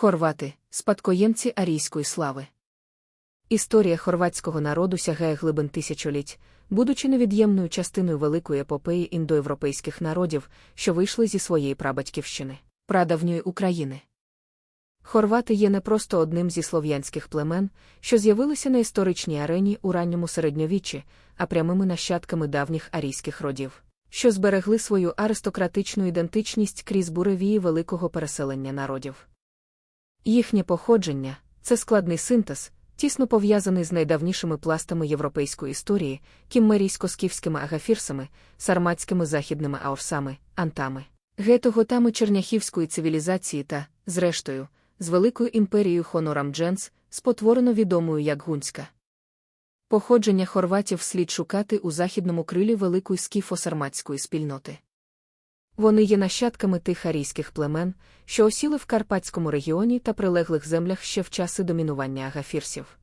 Хорвати спадкоємці арійської слави. Історія хорватського народу сягає глибин тисячоліть, будучи невід'ємною частиною великої епопеї індоєвропейських народів, що вийшли зі своєї прабатьківщини, прадавньої України. Хорвати є не просто одним зі слов'янських племен, що з'явилися на історичній арені у ранньому середньовіччі, а прямими нащадками давніх арійських родів, що зберегли свою аристократичну ідентичність крізь буревії великого переселення народів. Їхнє походження це складний синтез, тісно пов'язаний з найдавнішими пластами європейської історії, кіммерійсько-скіфськими агафірсами, сарматськими західними аорсами, антами, гетоготами черняхівської цивілізації та, зрештою, з великою імперією Хонорам Дженс, спотворено відомою як гунська. Походження хорватів слід шукати у західному крилі великої скіфо-сарматської спільноти. Вони є нащадками тих арійських племен, що осіли в Карпатському регіоні та прилеглих землях ще в часи домінування агафірсів.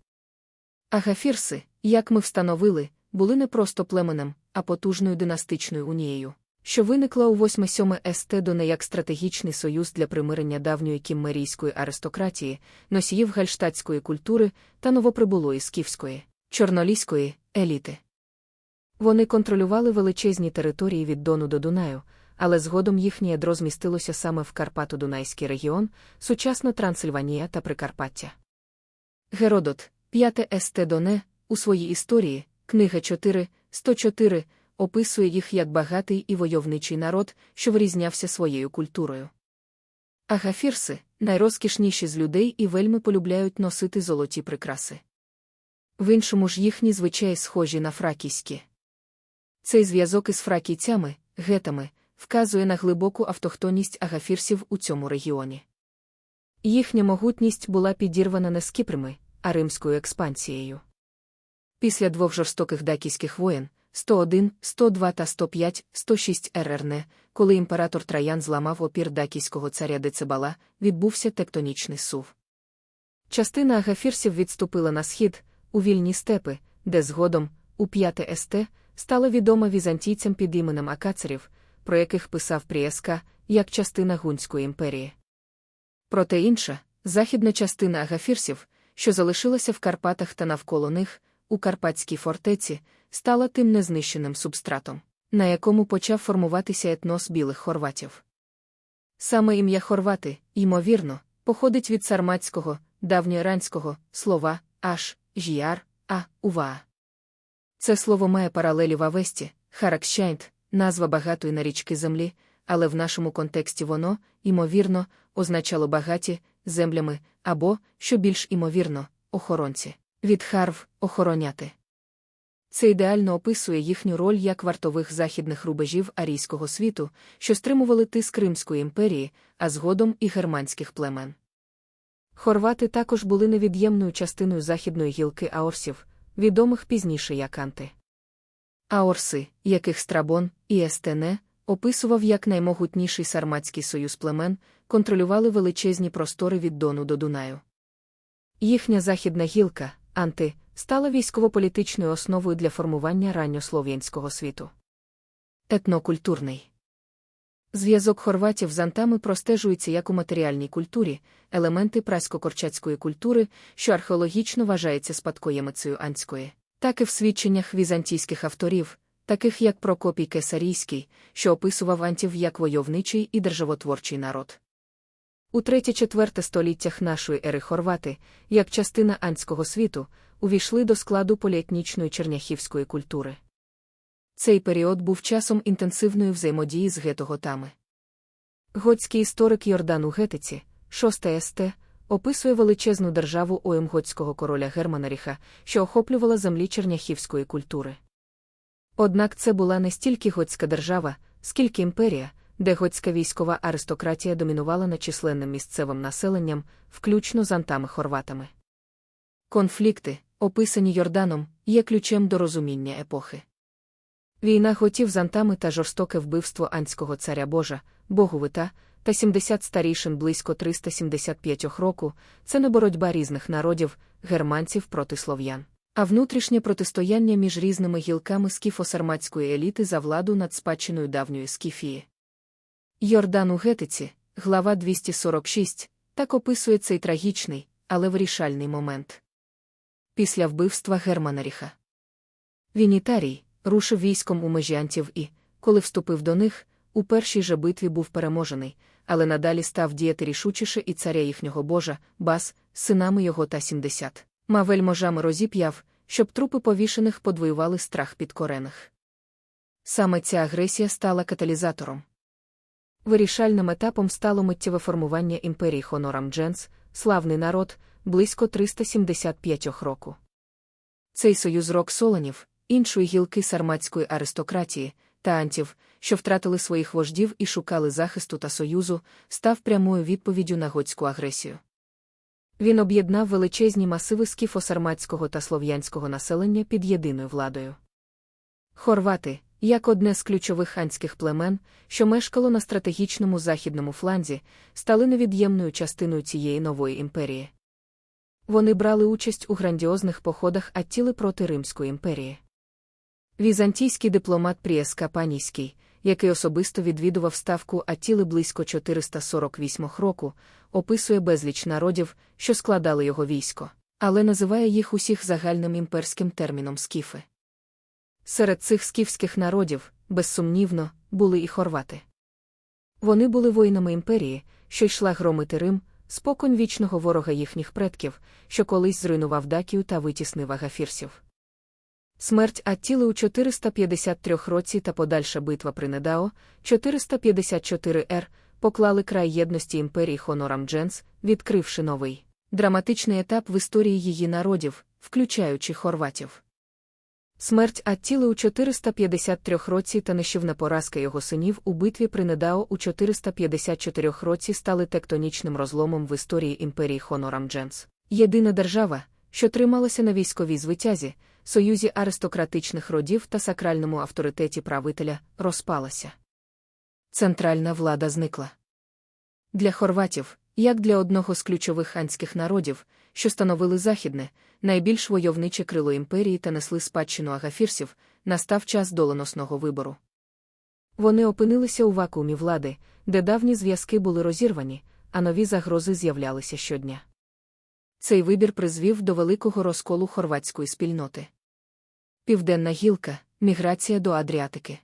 Агафірси, як ми встановили, були не просто племенем, а потужною династичною унією, що виникла у 8-7 ст до не як стратегічний союз для примирення давньої кіммерійської аристократії, носіїв гальштатської культури та новоприбулої скіфської, чорноліської еліти. Вони контролювали величезні території від Дону до Дунаю але згодом їхнє ядро змістилося саме в Карпато-Дунайський регіон, сучасна Трансильванія та Прикарпаття. Геродот, 5 Ст. Доне, у своїй історії, книга 4, 104, описує їх як багатий і войовничий народ, що вирізнявся своєю культурою. Агафірси найрозкішніші з людей і вельми полюбляють носити золоті прикраси. В іншому ж їхні звичаї схожі на фракійські. Цей зв'язок із фракійцями, гетами, вказує на глибоку автохтонність агафірсів у цьому регіоні. Їхня могутність була підірвана не скіпрами, а римською експансією. Після двох жорстоких дакійських воєн 101, 102 та 105, 106 РРН, коли імператор Траян зламав опір дакійського царя Децибала, відбувся тектонічний сув. Частина агафірсів відступила на схід, у вільні степи, де згодом, у 5 ст, стала відома візантійцям під іменем Акацерів, про яких писав Прієска, як частина Гунської імперії. Проте інша, західна частина агафірсів, що залишилася в Карпатах та навколо них, у Карпатській фортеці, стала тим незнищеним субстратом, на якому почав формуватися етнос білих хорватів. Саме ім'я хорвати, ймовірно, походить від сарматського, давньоіранського слова аш, жіар, а, ува. Це слово має паралелі в Авесті, Харакщайнт, назва багатої на річки землі, але в нашому контексті воно, ймовірно, означало багаті землями або, що більш імовірно, охоронці, від харв охороняти. Це ідеально описує їхню роль як вартових західних рубежів арійського світу, що стримували тиск Римської імперії, а згодом і германських племен. Хорвати також були невід'ємною частиною західної гілки аорсів, відомих пізніше як анти. Аорси, яких Страбон і Естене описував як наймогутніший сарматський союз племен, контролювали величезні простори від Дону до Дунаю. Їхня західна гілка, анти, стала військово-політичною основою для формування ранньослов'янського світу. Етнокультурний зв'язок хорватів з антами простежується як у матеріальній культурі, елементи прасько-корчацької культури, що археологічно вважається спадкоємицею анської так і в свідченнях візантійських авторів, таких як Прокопій Кесарійський, що описував антів як войовничий і державотворчий народ. У 3-4 століттях нашої ери хорвати, як частина анського світу, увійшли до складу поліетнічної черняхівської культури. Цей період був часом інтенсивної взаємодії з гетоготами. Готський історик Йордан у Гетиці, 6 ст описує величезну державу оємготського короля Германаріха, що охоплювала землі черняхівської культури. Однак це була не стільки готська держава, скільки імперія, де готська військова аристократія домінувала над численним місцевим населенням, включно з антами-хорватами. Конфлікти, описані Йорданом, є ключем до розуміння епохи. Війна готів з антами та жорстоке вбивство анського царя Божа, Боговита, та 70 старішин близько 375 року це не боротьба різних народів, германців проти слов'ян, а внутрішнє протистояння між різними гілками скіфо-сарматської еліти за владу над спадщиною давньої скіфії. Йордан у Гетиці, глава 246, Так описує цей трагічний, але вирішальний момент. Після вбивства Германа Ріха. Вінітарій рушив військом у межі антів і, коли вступив до них, у першій же битві був переможений, але надалі став діяти рішучіше і царя їхнього Божа, бас, синами його та сімдесят. Мавель можами розіп'яв, щоб трупи повішених подвоювали страх підкорених. Саме ця агресія стала каталізатором. Вирішальним етапом стало миттєве формування імперії Хонорам Дженс, славний народ, близько 375 року. Цей союз рок солонів, іншої гілки сарматської аристократії та антів, що втратили своїх вождів і шукали захисту та союзу, став прямою відповіддю на готську агресію. Він об'єднав величезні масиви скіфо-сарматського та слов'янського населення під єдиною владою. Хорвати, як одне з ключових ханських племен, що мешкало на стратегічному західному фланзі, стали невід'ємною частиною цієї нової імперії. Вони брали участь у грандіозних походах Аттіли проти Римської імперії. Візантійський дипломат Прієс Капанійський, який особисто відвідував ставку Аттіли близько 448 року, описує безліч народів, що складали його військо, але називає їх усіх загальним імперським терміном скіфи. Серед цих скіфських народів, безсумнівно, були і хорвати. Вони були воїнами імперії, що йшла громити Рим, споконь вічного ворога їхніх предків, що колись зруйнував Дакію та витіснив агафірсів. Смерть Аттіли у 453 році та подальша битва при Недао, 454 р поклали край єдності імперії Хонорам Дженс, відкривши новий драматичний етап в історії її народів, включаючи хорватів. Смерть Аттіли у 453 році та нищівна поразка його синів у битві при Недао у 454 році стали тектонічним розломом в історії імперії Хонорам Дженс. Єдина держава, що трималася на військовій звитязі, союзі аристократичних родів та сакральному авторитеті правителя, розпалася. Центральна влада зникла. Для хорватів, як для одного з ключових ханських народів, що становили західне, найбільш войовниче крило імперії та несли спадщину агафірсів, настав час доленосного вибору. Вони опинилися у вакуумі влади, де давні зв'язки були розірвані, а нові загрози з'являлися щодня. Цей вибір призвів до великого розколу хорватської спільноти. Південна гілка міграція до Адріатики.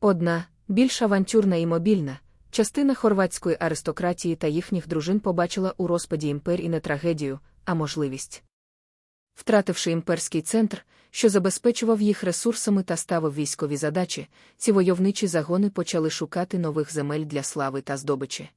Одна, більш авантюрна і мобільна, частина хорватської аристократії та їхніх дружин побачила у розпаді імперії не трагедію, а можливість. Втративши імперський центр, що забезпечував їх ресурсами та ставив військові задачі, ці войовничі загони почали шукати нових земель для слави та здобичі.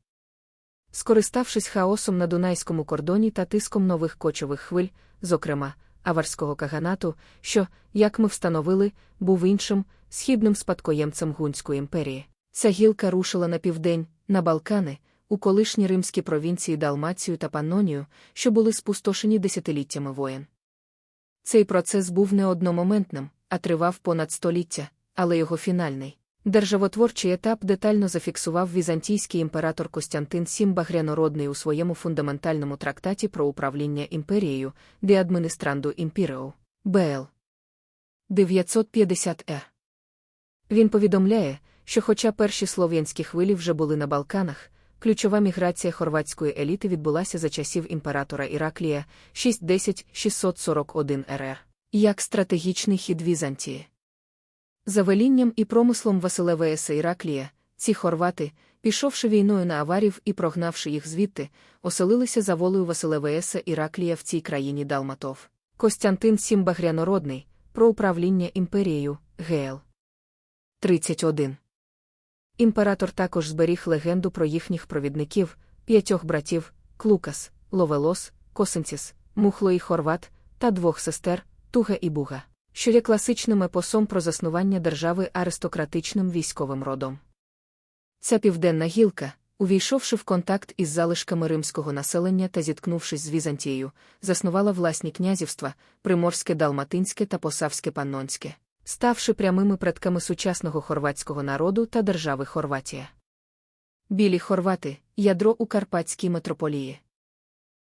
Скориставшись хаосом на Дунайському кордоні та тиском нових кочових хвиль, зокрема, аварського каганату, що, як ми встановили, був іншим, східним спадкоємцем Гунської імперії. Ця гілка рушила на південь, на Балкани, у колишні римські провінції Далмацію та Паннонію, що були спустошені десятиліттями воєн. Цей процес був не одномоментним, а тривав понад століття, але його фінальний. Державотворчий етап детально зафіксував візантійський імператор Костянтин Сім Багрянородний у своєму фундаментальному трактаті про управління імперією де адміністранду імпіреу БЛ 950 е Він повідомляє, що, хоча перші слов'янські хвилі вже були на Балканах, ключова міграція хорватської еліти відбулася за часів імператора Іраклія 610-641 РР, як стратегічний хід Візантії. За велінням і промислом Василевеса Іраклія, ці хорвати, пішовши війною на аварів і прогнавши їх звідти, оселилися за волею Василевеса Іраклія в цій країні Далматов. Костянтин Сім Багрянородний, про управління імперією, ГЛ. 31. Імператор також зберіг легенду про їхніх провідників, п'ятьох братів Клукас, Ловелос, Косенціс, Мухло і Хорват та двох сестер Туга і Буга що є класичним епосом про заснування держави аристократичним військовим родом. Ця південна гілка, увійшовши в контакт із залишками римського населення та зіткнувшись з Візантією, заснувала власні князівства приморське далматинське та посавське паннонське, ставши прямими предками сучасного хорватського народу та держави Хорватія. Білі хорвати ядро у Карпатській метрополії.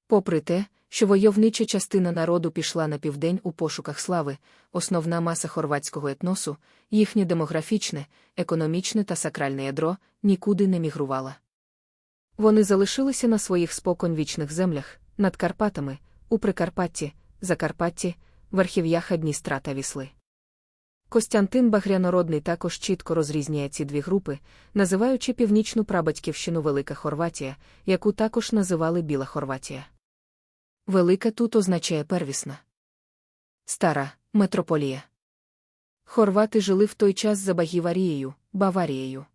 Попри те, що войовнича частина народу пішла на південь у пошуках слави, основна маса хорватського етносу, їхнє демографічне, економічне та сакральне ядро нікуди не мігрувала. Вони залишилися на своїх споконвічних землях, над Карпатами, у Прикарпатті, Закарпатті, верхів'ях Дністра та Вісли. Костянтин Багрянородний також чітко розрізняє ці дві групи, називаючи північну прабатьківщину Велика Хорватія, яку також називали Біла Хорватія. Велика тут означає первісна. Стара метрополія. Хорвати жили в той час за Багіварією, Баварією.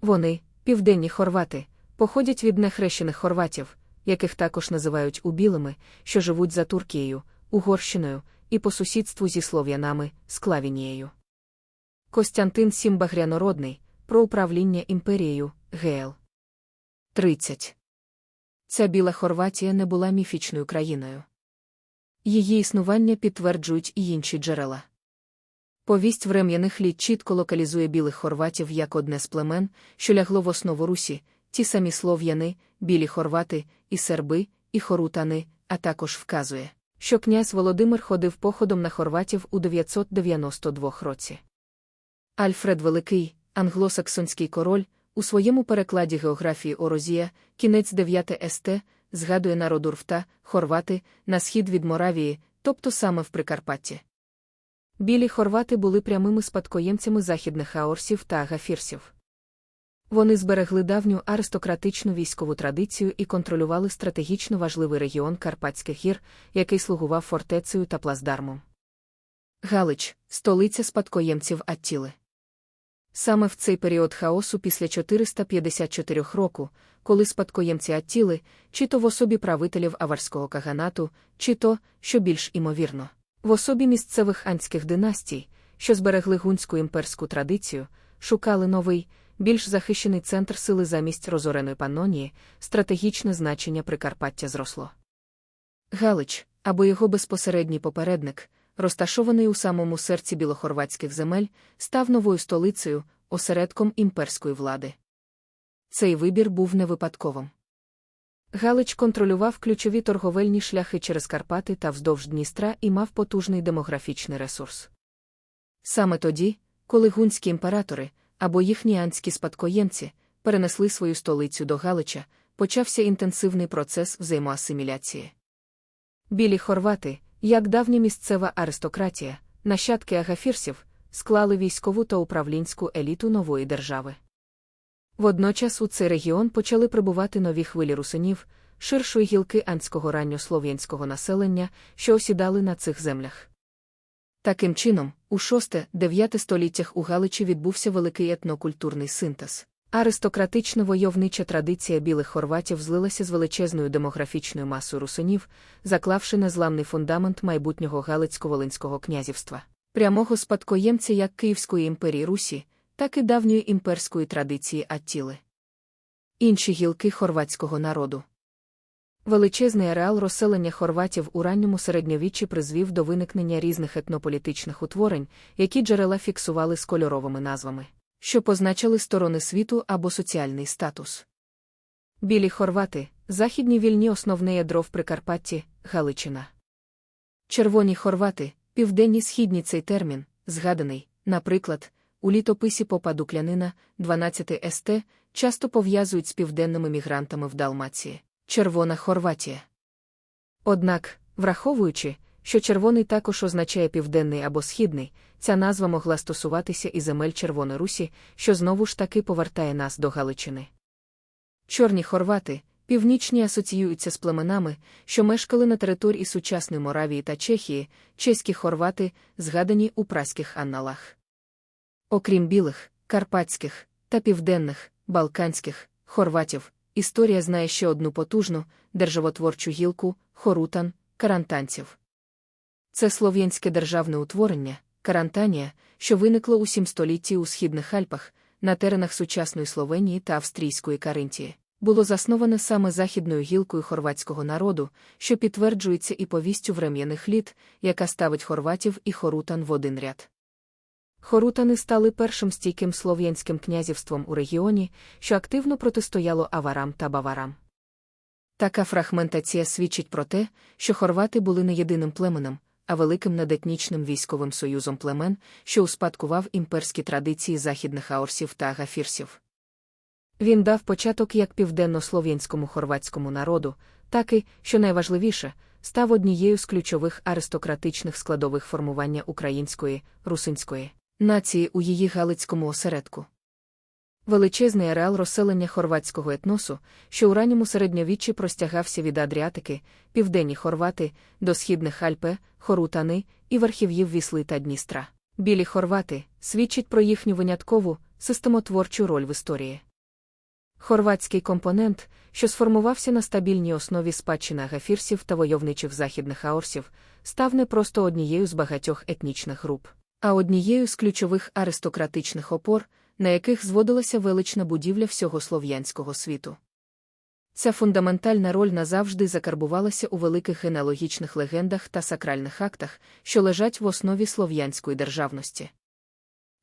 Вони, південні хорвати, походять від нехрещених хорватів, яких також називають убілими, що живуть за Туркією, Угорщиною і по сусідству зі слов'янами, Склавінією. Костянтин Сім Багрянородний про управління імперією ГЛ. 30. Ця біла Хорватія не була міфічною країною. Її існування підтверджують і інші джерела. Повість врем'яних літ чітко локалізує білих хорватів як одне з племен, що лягло в основу Русі, ті самі слов'яни, білі хорвати, і серби, і хорутани, а також вказує, що князь Володимир ходив походом на хорватів у 992 році. Альфред Великий, англосаксонський король, у своєму перекладі географії Орозія, кінець 9 ст, згадує народ Урфта, хорвати, на схід від Моравії, тобто саме в Прикарпатті. Білі хорвати були прямими спадкоємцями західних аорсів та агафірсів. Вони зберегли давню аристократичну військову традицію і контролювали стратегічно важливий регіон Карпатських гір, який слугував фортецею та плацдармом. Галич столиця спадкоємців Аттіли. Саме в цей період хаосу після 454 року, коли спадкоємці Аттіли, чи то в особі правителів аварського каганату, чи то, що більш імовірно, в особі місцевих анських династій, що зберегли гунську імперську традицію, шукали новий, більш захищений центр сили замість розореної панонії, стратегічне значення Прикарпаття зросло. Галич, або його безпосередній попередник, розташований у самому серці білохорватських земель, став новою столицею, осередком імперської влади. Цей вибір був не випадковим. Галич контролював ключові торговельні шляхи через Карпати та вздовж Дністра і мав потужний демографічний ресурс. Саме тоді, коли гунські імператори або їхні анські спадкоємці перенесли свою столицю до Галича, почався інтенсивний процес взаємоасиміляції. Білі хорвати, як давня місцева аристократія, нащадки агафірсів, склали військову та управлінську еліту нової держави. Водночас у цей регіон почали прибувати нові хвилі русинів, ширшої гілки анського ранньослов'янського населення, що осідали на цих землях. Таким чином, у 6-9 століттях у Галичі відбувся великий етнокультурний синтез. Аристократична войовнича традиція білих хорватів злилася з величезною демографічною масою русинів, заклавши незламний фундамент майбутнього Галицько-Волинського князівства, прямого спадкоємця як Київської імперії Русі, так і давньої імперської традиції Аттіли. Інші гілки хорватського народу. Величезний ареал розселення хорватів у ранньому середньовіччі призвів до виникнення різних етнополітичних утворень, які джерела фіксували з кольоровими назвами, що позначили сторони світу або соціальний статус. Білі хорвати, західні вільні основне ядро в Прикарпатті, Галичина. Червоні хорвати, південні східні цей термін, згаданий, наприклад, у літописі Попа Дуклянина, 12 ст, часто пов'язують з південними мігрантами в Далмації. Червона Хорватія. Однак, враховуючи, що червоний також означає південний або східний, ця назва могла стосуватися і земель Червоної Русі, що знову ж таки повертає нас до Галичини. Чорні хорвати, північні асоціюються з племенами, що мешкали на території сучасної Моравії та Чехії, чеські хорвати, згадані у праських анналах. Окрім білих, карпатських та південних, балканських хорватів, історія знає ще одну потужну державотворчу гілку хорутан, карантанців. Це слов'янське державне утворення, карантанія, що виникло у сім столітті у східних Альпах, на теренах сучасної Словенії та Австрійської Каринтії, було засноване саме західною гілкою хорватського народу, що підтверджується і повістю врем'яних літ, яка ставить хорватів і хорутан в один ряд. Хорутани стали першим стійким слов'янським князівством у регіоні, що активно протистояло аварам та баварам. Така фрагментація свідчить про те, що хорвати були не єдиним племенем, а великим надетнічним військовим союзом племен, що успадкував імперські традиції західних аорсів та агафірсів. Він дав початок як південнослов'янському хорватському народу, так і, що найважливіше, став однією з ключових аристократичних складових формування української, русинської нації у її галицькому осередку. Величезний ареал розселення хорватського етносу, що у ранньому середньовіччі простягався від Адріатики, південні хорвати, до східних Альпе, Хорутани і верхів'їв Вісли та Дністра. Білі хорвати свідчить про їхню виняткову, системотворчу роль в історії. Хорватський компонент, що сформувався на стабільній основі спадщини агафірсів та войовничих західних аорсів, став не просто однією з багатьох етнічних груп, а однією з ключових аристократичних опор, на яких зводилася велична будівля всього слов'янського світу. Ця фундаментальна роль назавжди закарбувалася у великих генеалогічних легендах та сакральних актах, що лежать в основі слов'янської державності.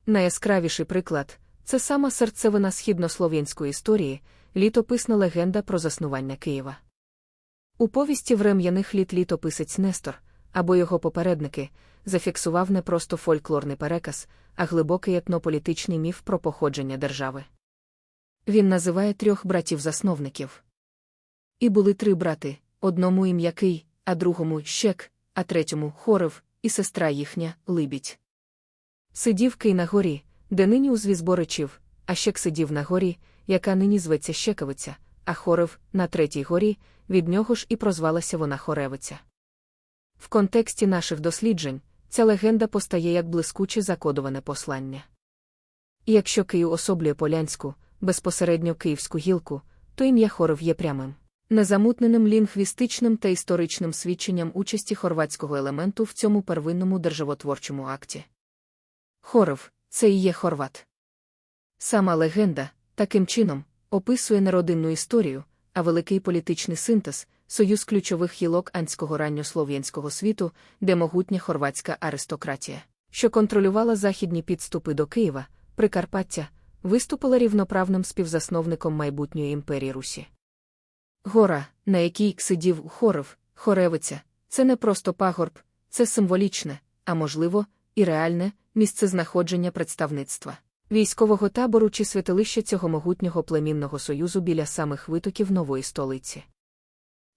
Найяскравіший приклад це сама серцевина східнослов'янської історії, літописна легенда про заснування Києва. У повісті врем'яних літ літописець Нестор або його попередники зафіксував не просто фольклорний переказ, а глибокий етнополітичний міф про походження держави. Він називає трьох братів-засновників. І були три брати одному ім'я Кий, а другому щек, а третьому хорев, і сестра їхня либідь. Сидів Кий на горі, де нині узвіз Боричів, а щек сидів на горі, яка нині зветься Щекавиця, а хорев на третій горі, від нього ж і прозвалася вона Хоревиця. В контексті наших досліджень ця легенда постає як блискуче закодоване послання. І якщо Київ особлює полянську, безпосередньо київську гілку, то ім'я хоров є прямим, незамутненим лінгвістичним та історичним свідченням участі хорватського елементу в цьому первинному державотворчому акті. Хоров це і є хорват. Сама легенда, таким чином, описує не родинну історію, а великий політичний синтез, союз ключових гілок анського ранньослов'янського світу, де могутня хорватська аристократія, що контролювала західні підступи до Києва, Прикарпаття, виступила рівноправним співзасновником майбутньої імперії Русі. Гора, на якій сидів Хоров, Хоревиця, це не просто пагорб, це символічне, а можливо, і реальне місцезнаходження представництва, військового табору чи святилища цього могутнього племінного союзу біля самих витоків нової столиці.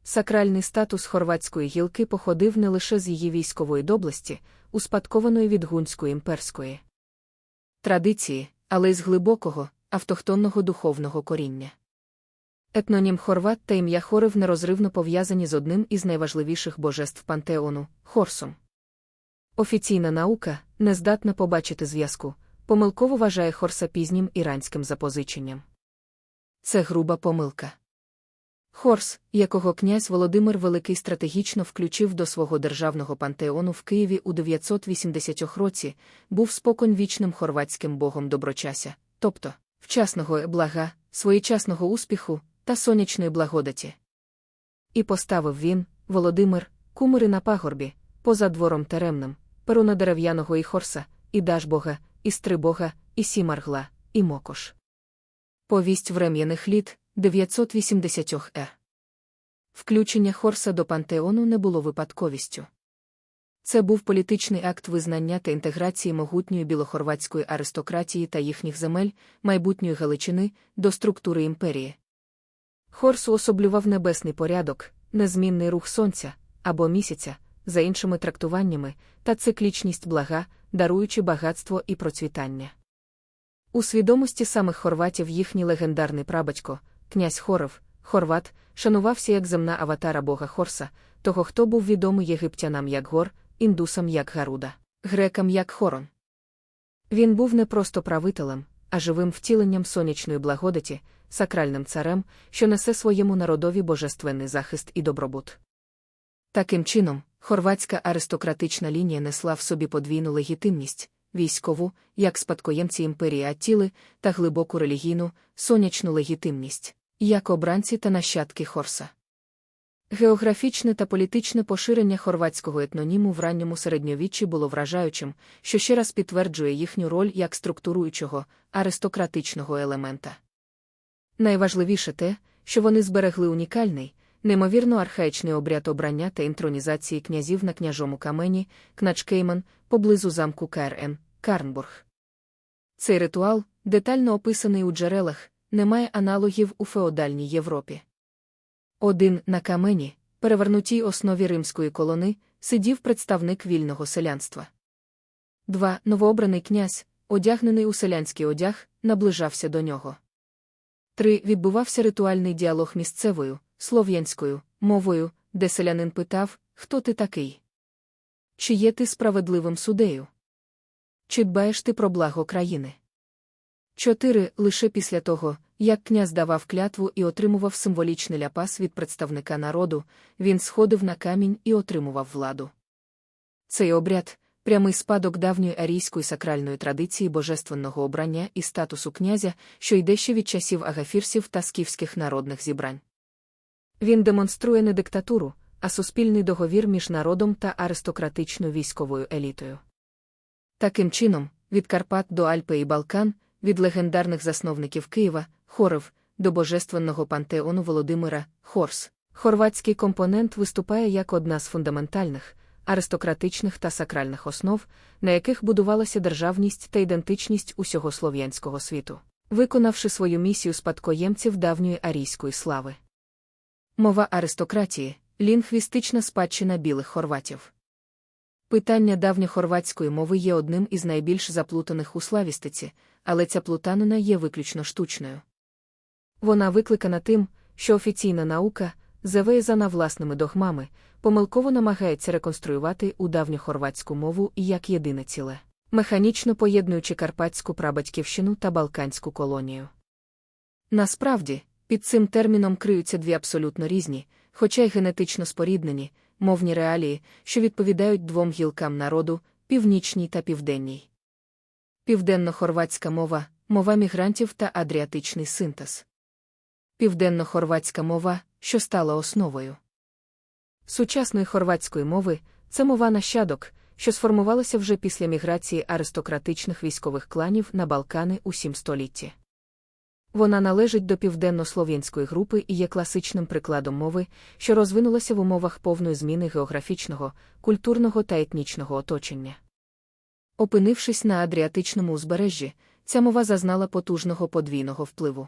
Сакральний статус хорватської гілки походив не лише з її військової доблесті, успадкованої від гунської імперської традиції, але й з глибокого, автохтонного духовного коріння. Етнонім Хорват та ім'я Хорев нерозривно пов'язані з одним із найважливіших божеств пантеону Хорсом. Офіційна наука, не здатна побачити зв'язку, помилково вважає Хорса пізнім іранським запозиченням. Це груба помилка. Хорс, якого князь Володимир Великий стратегічно включив до свого державного пантеону в Києві у 980 році, був спокон вічним хорватським богом доброчася, тобто вчасного блага, своєчасного успіху та сонячної благодаті. І поставив він, Володимир, кумири на пагорбі, поза двором теремним, перуна дерев'яного і хорса, і Дажбога, і Стрибога, і Сімаргла, і Мокош. Повість врем'яних літ 980 е. Включення Хорса до пантеону не було випадковістю. Це був політичний акт визнання та інтеграції могутньої білохорватської аристократії та їхніх земель, майбутньої Галичини, до структури імперії. Хорс уособлював небесний порядок, незмінний рух сонця або місяця, за іншими трактуваннями, та циклічність блага, даруючи багатство і процвітання. У свідомості самих хорватів їхній легендарний прабатько, князь Хоров, хорват, шанувався як земна аватара бога Хорса, того, хто був відомий єгиптянам як гор, індусам як Гаруда, грекам як Хорон. Він був не просто правителем, а живим втіленням сонячної благодаті, сакральним царем, що несе своєму народові божественний захист і добробут. Таким чином, хорватська аристократична лінія несла в собі подвійну легітимність, військову, як спадкоємці імперії Аттіли, та глибоку релігійну, сонячну легітимність, як обранці та нащадки Хорса. Географічне та політичне поширення хорватського етноніму в ранньому середньовіччі було вражаючим, що ще раз підтверджує їхню роль як структуруючого, аристократичного елемента. Найважливіше те, що вони зберегли унікальний, неймовірно архаїчний обряд обрання та інтронізації князів на княжому камені, Кначкейман, поблизу замку КРН, Карнбург. Цей ритуал, детально описаний у джерелах, немає аналогів у феодальній Європі. Один на камені, перевернутій основі римської колони, сидів представник вільного селянства. Два новообраний князь, одягнений у селянський одяг, наближався до нього. Три відбувався ритуальний діалог місцевою, слов'янською, мовою, де селянин питав, хто ти такий? Чи є ти справедливим судею? Чи дбаєш ти про благо країни? Чотири лише після того, як князь давав клятву і отримував символічний ляпас від представника народу, він сходив на камінь і отримував владу. Цей обряд прямий спадок давньої арійської сакральної традиції божественного обрання і статусу князя, що йде ще від часів агафірсів та скіфських народних зібрань. Він демонструє не диктатуру, а суспільний договір між народом та аристократичною військовою елітою. Таким чином, від Карпат до Альпи і Балкан, від легендарних засновників Києва, Хоров, до божественного пантеону Володимира, Хорс, хорватський компонент виступає як одна з фундаментальних, аристократичних та сакральних основ, на яких будувалася державність та ідентичність усього слов'янського світу, виконавши свою місію спадкоємців давньої арійської слави. Мова аристократії лінгвістична спадщина білих хорватів. Питання давньохорватської мови є одним із найбільш заплутаних у славістиці, але ця плутанина є виключно штучною. Вона викликана тим, що офіційна наука, завезана власними догмами, помилково намагається реконструювати у давньохорватську мову як єдине ціле, механічно поєднуючи карпатську прабатьківщину та балканську колонію. Насправді, під цим терміном криються дві абсолютно різні, хоча й генетично споріднені, мовні реалії, що відповідають двом гілкам народу північній та південній. Південно-хорватська мова мова мігрантів та адріатичний синтез. Південно-хорватська мова, що стала основою сучасної хорватської мови, це мова нащадок, що сформувалася вже після міграції аристократичних військових кланів на Балкани у сім столітті. Вона належить до південно-слов'янської групи і є класичним прикладом мови, що розвинулася в умовах повної зміни географічного, культурного та етнічного оточення. Опинившись на адріатичному узбережжі, ця мова зазнала потужного подвійного впливу.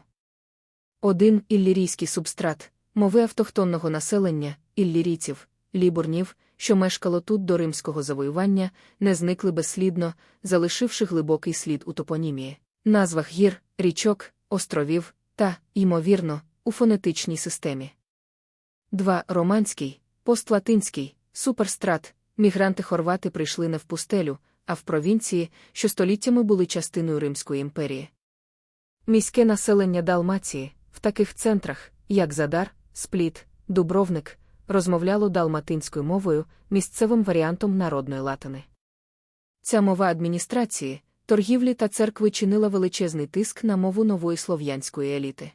Один іллірійський субстрат, мови автохтонного населення, іллірійців, лібурнів, що мешкало тут до римського завоювання, не зникли безслідно, залишивши глибокий слід у топонімії, назвах гір, річок, островів та, ймовірно, у фонетичній системі. 2. Романський, постлатинський, суперстрат, мігранти хорвати прийшли не в пустелю, а в провінції, що століттями були частиною Римської імперії. Міське населення Далмації, в таких центрах, як Задар, Спліт, Дубровник, розмовляло далматинською мовою, місцевим варіантом народної латини. Ця мова адміністрації, торгівлі та церкви чинила величезний тиск на мову нової слов'янської еліти.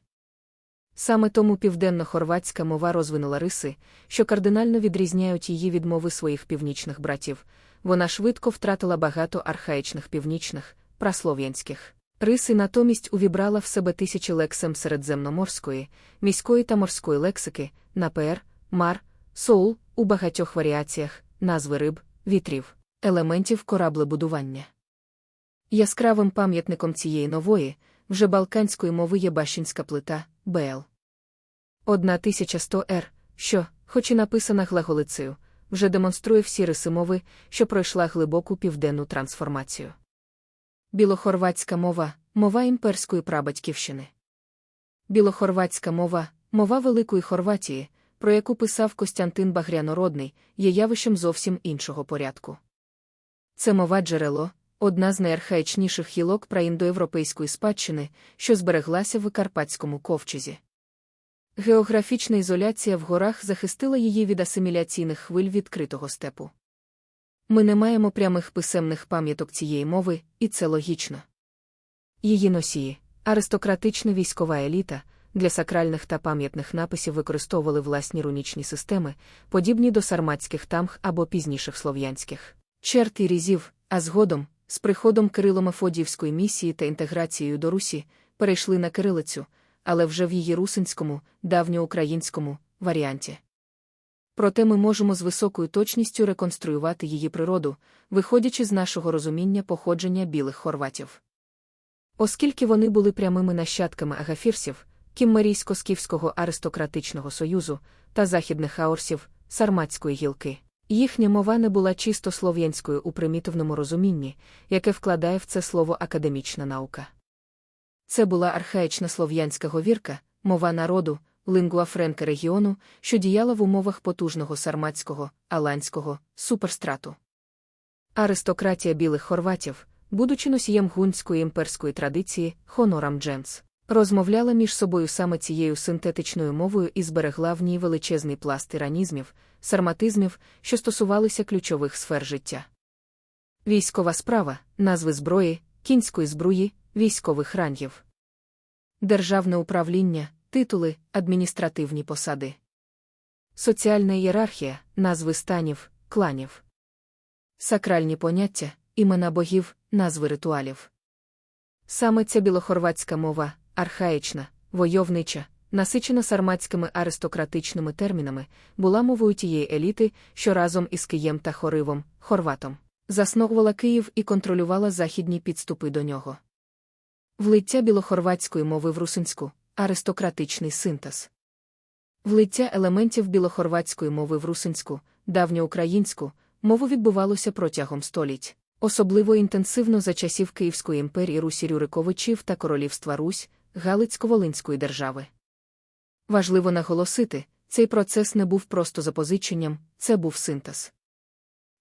Саме тому південно-хорватська мова розвинула риси, що кардинально відрізняють її від мови своїх північних братів. Вона швидко втратила багато архаїчних північних, праслов'янських. Риси натомість увібрала в себе тисячі лексем середземноморської, міської та морської лексики, напер, мар, соул, у багатьох варіаціях, назви риб, вітрів, елементів кораблебудування. Яскравим пам'ятником цієї нової, вже балканської мови є башінська плита БЛ. 1100 Р, що, хоч і написана глаголицею, вже демонструє всі риси мови, що пройшла глибоку південну трансформацію. Білохорватська мова мова імперської прабатьківщини. Білохорватська мова мова Великої Хорватії, про яку писав Костянтин Багрянородний, є явищем зовсім іншого порядку. Це мова джерело, одна з найархаїчніших гілок праіндоєвропейської спадщини, що збереглася в Карпатському ковчезі. Географічна ізоляція в горах захистила її від асиміляційних хвиль відкритого степу. Ми не маємо прямих писемних пам'яток цієї мови, і це логічно. Її носії, аристократична військова еліта, для сакральних та пам'ятних написів використовували власні рунічні системи, подібні до сарматських тамх або пізніших слов'янських черт і різів, а згодом, з приходом Кирило-Мефодіївської місії та інтеграцією до Русі, перейшли на кирилицю, але вже в її русинському, давньоукраїнському варіанті. Проте ми можемо з високою точністю реконструювати її природу, виходячи з нашого розуміння походження білих хорватів. Оскільки вони були прямими нащадками агафірсів, кіммерійсько-скіфського аристократичного союзу та західних аорсів, сарматської гілки. Їхня мова не була чисто слов'янською у примітивному розумінні, яке вкладає в це слово академічна наука. Це була архаїчна слов'янська говірка, мова народу, лингуа френка регіону, що діяла в умовах потужного сарматського, аланського, суперстрату. Аристократія білих хорватів, будучи носієм гунської імперської традиції, хонорам дженс, розмовляла між собою саме цією синтетичною мовою і зберегла в ній величезний пласт іранізмів, сарматизмів, що стосувалися ключових сфер життя. Військова справа, назви зброї, кінської збруї, військових рангів, державне управління, титули, адміністративні посади, соціальна ієрархія, назви станів, кланів, сакральні поняття, імена богів, назви ритуалів. Саме ця білохорватська мова, архаїчна, войовнича, насичена сарматськими аристократичними термінами, була мовою тієї еліти, що разом із Києм та Хоривом, хорватом, засновувала Київ і контролювала західні підступи до нього. Влиття білохорватської мови в русинську аристократичний синтез. Влиття елементів білохорватської мови в русинську, давньоукраїнську, мову відбувалося протягом століть. Особливо інтенсивно за часів Київської імперії Русі Рюриковичів та Королівства Русь, Галицько-Волинської держави. Важливо наголосити, цей процес не був просто запозиченням, це був синтез.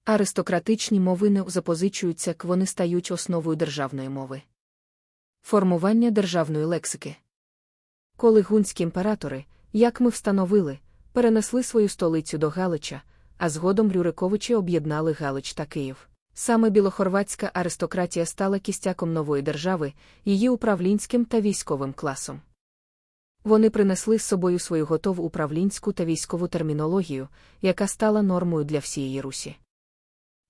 Аристократичні мови не запозичуються, к вони стають основою державної мови. Формування державної лексики. Коли гунські імператори, як ми встановили, перенесли свою столицю до Галича, а згодом Рюриковичі об'єднали Галич та Київ. Саме білохорватська аристократія стала кістяком нової держави, її управлінським та військовим класом. Вони принесли з собою свою готову управлінську та військову термінологію, яка стала нормою для всієї Русі.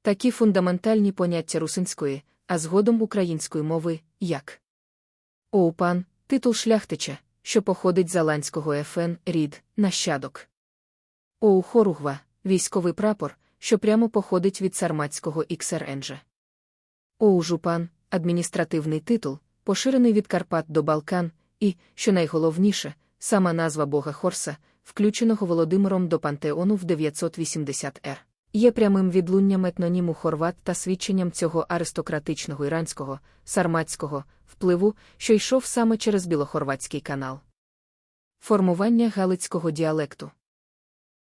Такі фундаментальні поняття русинської, а згодом української мови, як Оупан, титул шляхтича, що походить з аланського ефен, рід, нащадок. Оухоругва, військовий прапор, що прямо походить від сарматського іксеренжа. Оужупан адміністративний титул, поширений від Карпат до Балкан, і, що найголовніше, сама назва бога Хорса, включеного Володимиром до пантеону в 980 р. Є прямим відлунням етноніму хорват та свідченням цього аристократичного іранського, сарматського впливу, що йшов саме через білохорватський канал. Формування галицького діалекту.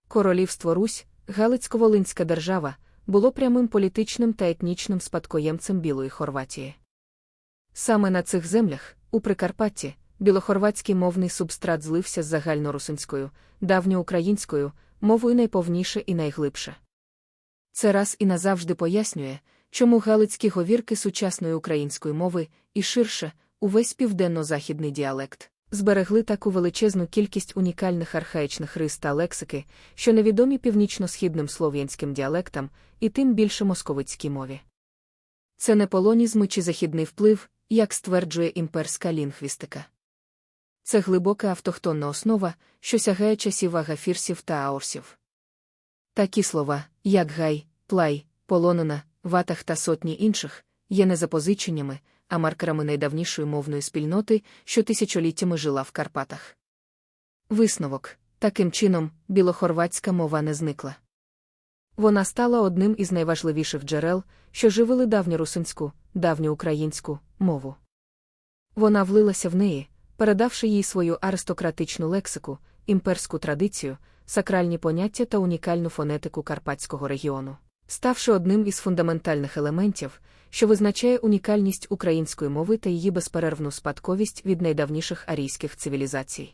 Королівство Русь, Галицько-Волинська держава, було прямим політичним та етнічним спадкоємцем Білої Хорватії. Саме на цих землях, у Прикарпатті, білохорватський мовний субстрат злився з загальнорусинською, давньоукраїнською, мовою найповніше і найглибше. Це раз і назавжди пояснює, чому галицькі говірки сучасної української мови і ширше, увесь південно-західний діалект, зберегли таку величезну кількість унікальних архаїчних рис та лексики, що невідомі північно-східним слов'янським діалектам і тим більше московицькій мові. Це не полонізм чи західний вплив, як стверджує імперська лінгвістика. Це глибока автохтонна основа, що сягає часів агафірсів та аорсів. Такі слова, як гай, плай, полонина, ватах та сотні інших, є не запозиченнями, а маркерами найдавнішої мовної спільноти, що тисячоліттями жила в Карпатах. Висновок таким чином, білохорватська мова не зникла. Вона стала одним із найважливіших джерел, що живили давньорусинську, давньоукраїнську мову. Вона влилася в неї, передавши їй свою аристократичну лексику, імперську традицію, сакральні поняття та унікальну фонетику карпатського регіону, ставши одним із фундаментальних елементів, що визначає унікальність української мови та її безперервну спадковість від найдавніших арійських цивілізацій.